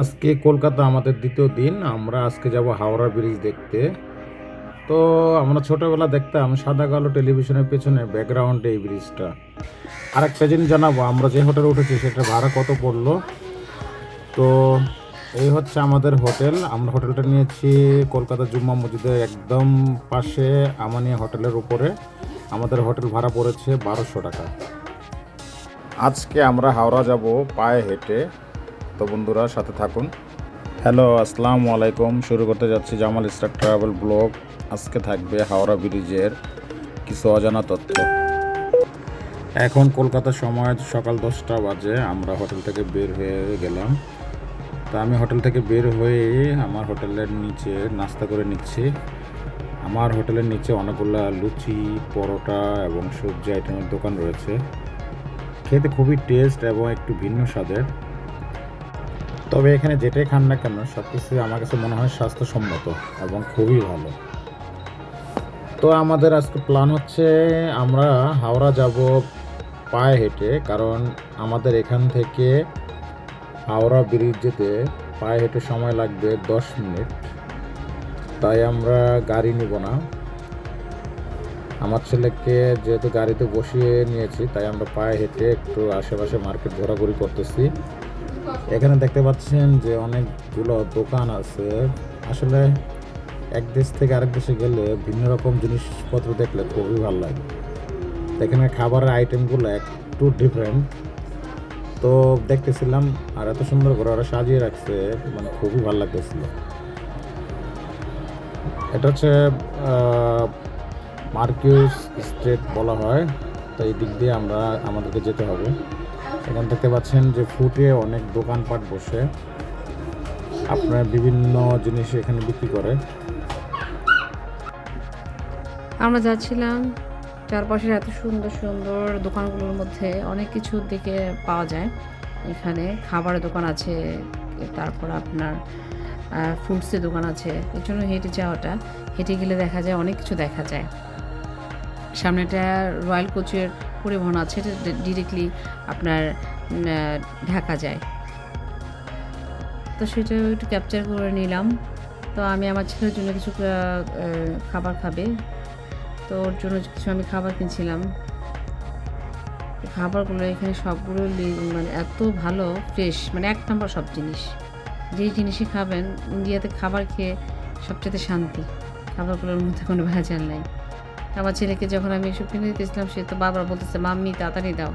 আজকে কলকাতা আমাদের দ্বিতীয় দিন, আমরা আজকে যাব হাওড়া ব্রিজ দেখতে। তো আমরা ছোটোবেলা দেখতাম সাদা কালো টেলিভিশনের পেছনে ব্যাকগ্রাউন্ডে এই ব্রিজটা। আর একটা জিনিস জানাব, আমরা যে হোটেলে উঠেছি সেটা ভাড়া কত পড়ল? তো এই হচ্ছে আমাদের হোটেল, আমরা হোটেলটা নিয়েছি কলকাতা জুম্মা মসজিদের একদম পাশে আমানিয়া হোটেলের উপরে। আমাদের হোটেল ভাড়া পড়েছে বারোশো টাকা। আজকে আমরা হাওড়া যাব পায়ে হেঁটে। তো বন্ধুরা, সাথে থাকুন। হ্যালো, আসসালামু আলাইকুম। শুরু করতে যাচ্ছি জামাল স্টার ট্রাভেল ব্লগ। আজকে থাকবে হাওড়া ব্রিজের কিছু অজানা তথ্য। এখন কলকাতার সময় সকাল দশটা বাজে, আমরা হোটেল থেকে বের হয়ে গেলাম। তা আমি হোটেল থেকে বের হয়ে আমার হোটেলের নিচে নাস্তা করে নিচ্ছি। আমার হোটেলের নিচে অনেকগুলো লুচি, পরোটা এবং সবজি আইটেমের দোকান রয়েছে। খেতে খুবই টেস্ট এবং একটু ভিন্ন স্বাদের। তবে এখানে যেটাই খান না কেন সব কিছু আমার কাছে মনে হয় স্বাস্থ্যসম্মত এবং খুবই ভালো। তো আমাদের আজকে প্ল্যান হচ্ছে আমরা হাওড়া যাব পায়ে হেঁটে, কারণ আমাদের এখান থেকে হাওড়া ব্রিজ যেতে পায়ে হেঁটে সময় লাগবে দশ মিনিট। তাই আমরা গাড়ি নিব না। আমার ছেলেকে যেহেতু গাড়িতে বসিয়ে নিয়েছি, তাই আমরা পায়ে হেঁটে একটু আশেপাশে মার্কেট ঘোরাঘুরি করতেছি। এখানে দেখতে পাচ্ছেন যে অনেকগুলো দোকান আছে। আসলে এক দেশ থেকে আরেক দেশে গেলে ভিন্ন রকম জিনিসপত্র দেখলে খুবই ভালো লাগে। এখানে খাবারের আইটেমগুলো একটু ডিফারেন্ট তো দেখতেছিলাম, আর এত সুন্দর করে ওরা সাজিয়ে রাখছে মানে খুবই ভালো লাগতেছিল। এটা হচ্ছে মার্কিউস স্ট্রিট বলা হয়। তো এই দিক দিয়ে আমরা, আমাদেরকে যেতে হবে। এখানে দেখতে পাচ্ছেন যে ফুটে অনেক দোকানপাট বসে। আপনার বিভিন্ন জিনিস এখানে বিক্রি করে। আমরা যাচ্ছিলাম চারপাশের এত সুন্দর সুন্দর দোকানগুলোর মধ্যে। অনেক কিছু দিকে পাওয়া যায়। এখানে খাবারের দোকান আছে, তারপর আপনার ফ্রুটসের দোকান আছে। এর জন্য হেঁটে যাওয়াটা, হেঁটে গেলে দেখা যায়, অনেক কিছু দেখা যায়। সামনে একটা রয়্যাল কোচের পরিবহন আছে, এটা ডিরেক্টলি আপনার ঢাকা যায়। তো সেটা একটু ক্যাপচার করে নিলাম। তো আমি আমার ছেলের জন্য কিছু খাবার খাবে। তো ওর জন্য কিছু আমি খাবার কিনছিলাম। খাবারগুলো এখানে সবগুলো মানে এত ভালো ফ্রেশ মানে এক নম্বর সব জিনিস। যেই জিনিসই খাবেন ইন্ডিয়াতে খাবার খেয়ে সবচেয়ে শান্তি। খাবারগুলোর মধ্যে কোনো ভেজাল নাই। আমার ছেলেকে যখন আমি এসব কিনে দিতেছিলাম সে তো বারবার বলতেছে, মাম্মি, তাড়াতাড়ি দাও।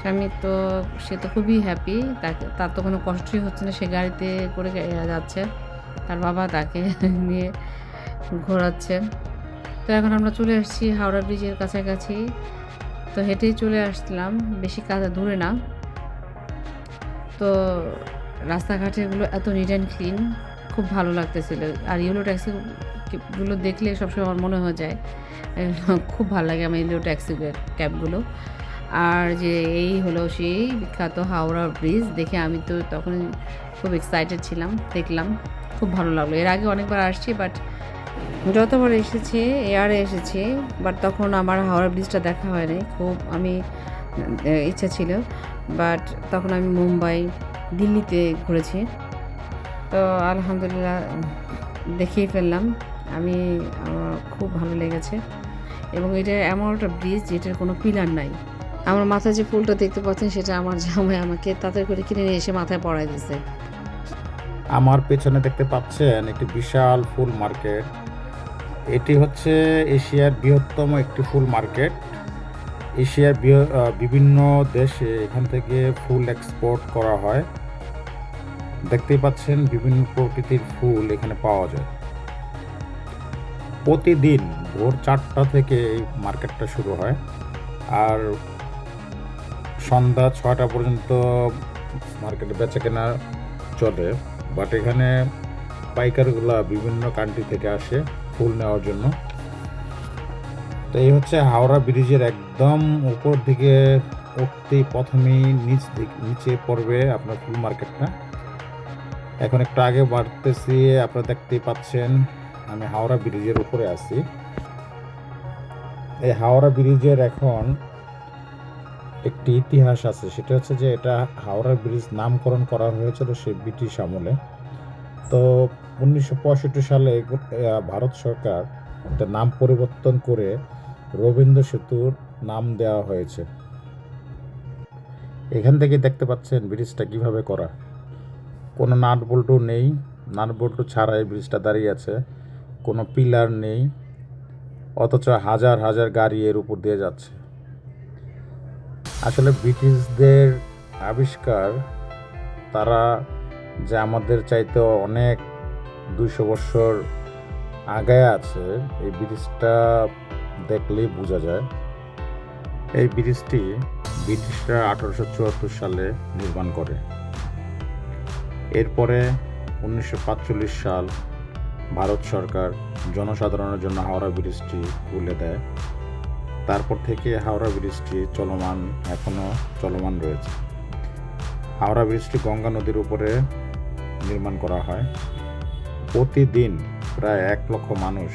স্বামী তো, সে তো খুবই হ্যাপি তাকে, তার তো কোনো কষ্টই হচ্ছে না, সে গাড়িতে করে যাচ্ছে। তার বাবা তাকে নিয়ে ঘোরাচ্ছে। তো এখন আমরা চলে আসছি হাওড়া ব্রিজের কাছাকাছি। তো হেঁটেই চলে আসলাম, বেশি কাছে দূরে না। তো রাস্তাঘাটেগুলো এত নিট অ্যান্ড ক্লিন খুব ভালো লাগতেছিল। আর ইয়েলো ট্যাক্সিগুলো দেখলে সবসময় আমার মনে হয়ে যায় খুব ভালো লাগে আমার ইয়েলো ট্যাক্সি ক্যাবগুলো। আর যে এই হলো সেই বিখ্যাত হাওড়া ব্রিজ, দেখে আমি তো তখন খুব এক্সাইটেড ছিলাম, দেখলাম, খুব ভালো লাগল। এর আগে অনেকবার আসছি বাট যতবার এসেছি, এয়ারে এসেছে বাট তখন আমার হাওড়া ব্রিজটা দেখা হয়নি, খুব আমি ইচ্ছা ছিল বাট তখন আমি মুম্বাই, দিল্লিতে ঘুরেছি। তো আলহামদুলিল্লাহ দেখিয়ে ফেললাম। আমি, আমার খুব ভালো লেগেছে। এবং এটা এমন একটা ব্রিজ যেটার কোনো পিলার নাই। আমার মাথায় যে ফুলটা দেখতে পাচ্ছেন, সেটা আমার জামাই আমাকে তাড়াতাড়ি করে কিনে নিয়ে এসে মাথায় পড়াই দিয়েছে আমার পেছনে দেখতে পাচ্ছেন একটি বিশাল ফুল মার্কেট। এটি হচ্ছে এশিয়ার বৃহত্তম একটি ফুল মার্কেট। এশিয়ার বিভিন্ন দেশে এখান থেকে ফুল এক্সপোর্ট করা হয়। দেখতেই পাচ্ছেন বিভিন্ন প্রকৃতির ফুল এখানে পাওয়া যায়। প্রতিদিন ভোর চারটা থেকে এই মার্কেটটা শুরু হয়। আর সন্ধ্যা ছয়টা পর্যন্ত মার্কেটে বেচা কেনা চলে। বাট এখানে পাইকারগুলা বিভিন্ন কান্ট্রি থেকে আসে ফুল নেওয়ার জন্য। তো এই হচ্ছে হাওড়া ব্রিজের একদম উপর দিকে উঠতেই প্রথমেই নিচ দিক, নিচে পড়বে আপনার ফুল মার্কেটটা। এখন একটু আগে বাড়তেছি, আপনারা দেখতেই পাচ্ছেন। আমি হাওড়া ব্রিজের উপরে আছি। এই হাওড়া ব্রিজের এখন একটি ইতিহাস আছে, সেটা হচ্ছে যে এটা হাওড়া ব্রিজ নামকরণ করা হয়েছিল সে ব্রিটিশ আমলে। তো উনিশশো পঁয়ষট্টি সালে ভারত সরকার একটা নাম পরিবর্তন করে রবীন্দ্র সেতুর নাম দেওয়া হয়েছে। এখান থেকে দেখতে পাচ্ছেন ব্রিজটা কীভাবে করা। কোনো নাট বল্টু নেই, নাট বল্টু ছাড়াই ব্রিজটা দাঁড়িয়ে আছে। কোনো পিলার নেই, অথচ হাজার হাজার গাড়ি এর উপর দিয়ে যাচ্ছে। আসলে ব্রিটিশদের আবিষ্কার, তারা যে আমাদের চাইতে অনেক দুইশো বছর আগায় আছে, এই ব্রিজটা দেখলেই বোঝা যায়। এই ব্রিজটি ব্রিটিশরা আঠারোশো চুয়াত্তর সালে নির্মাণ করে। এরপরে উনিশশো সাল ভারত সরকার জনসাধারণের জন্য হাওড়া ব্রিজটি খুলে দেয়। তারপর থেকে হাওড়া ব্রিজটি চলমান, এখনও চলমান রয়েছে। হাওড়া ব্রিজটি গঙ্গা নদীর উপরে নির্মাণ করা হয়। প্রতিদিন প্রায় এক লক্ষ মানুষ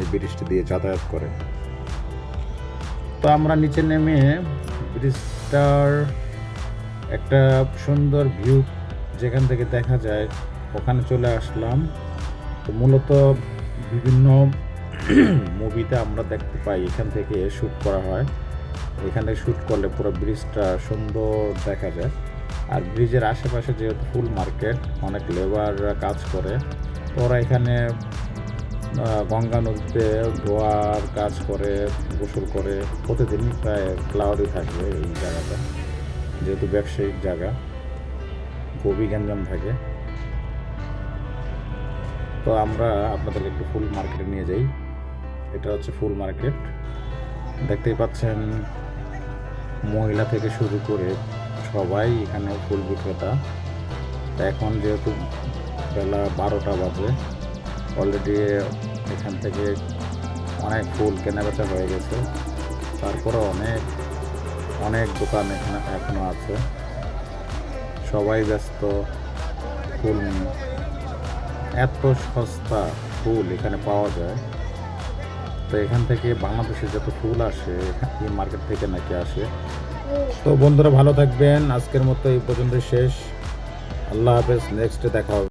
এই ব্রিজটি দিয়ে যাতায়াত করে। তো আমরা নিচে নেমে ব্রিজটার একটা সুন্দর ভিউ যেখান থেকে দেখা যায়, ওখানে চলে আসলাম। তো মূলত বিভিন্ন মুভিতে আমরা দেখতে পাই, এখান থেকে শ্যুট করা হয়। এখানে শ্যুট করলে পুরো ব্রিজটা সুন্দর দেখা যায়। আর ব্রিজের আশেপাশে যেহেতু ফুল মার্কেট অনেক লেবাররা কাজ করে ওরা এখানে গঙ্গা নদীতে ধোয়ার কাজ করে, গোসল করে। প্রতিদিনই প্রায় ক্লাউডই থাকবে এই জায়গাটা, যেহেতু ব্যবসায়িক জায়গা, গভীর গ্যাঞ্জাম থাকে। তো আমরা আপনাদের একটু ফুল মার্কেটে নিয়ে যাই। এটা হচ্ছে ফুল মার্কেট। দেখতেই পাচ্ছেন, মহিলা থেকে শুরু করে সবাই এখানে ফুল বিক্রেতা। এখন যেহেতু বেলা বারোটা বাজে অলরেডি এখান থেকে অনেক ফুল কেনাবেচা হয়ে গেছে। তারপরে অনেক অনেক দোকান এখানে এখনও আছে। সবাই ব্যস্ত, ফুল নিয়ে। এত সস্তা ফুল এখানে পাওয়া যায়। তো এখান থেকে বাংলাদেশে যত ফুল আসে, এই মার্কেট থেকে নাকি আসে। তো বন্ধুরা ভালো থাকবেন। আজকের মতো এই পর্যন্ত শেষ। আল্লাহ হাফেজ। নেক্সটে দেখা হবে।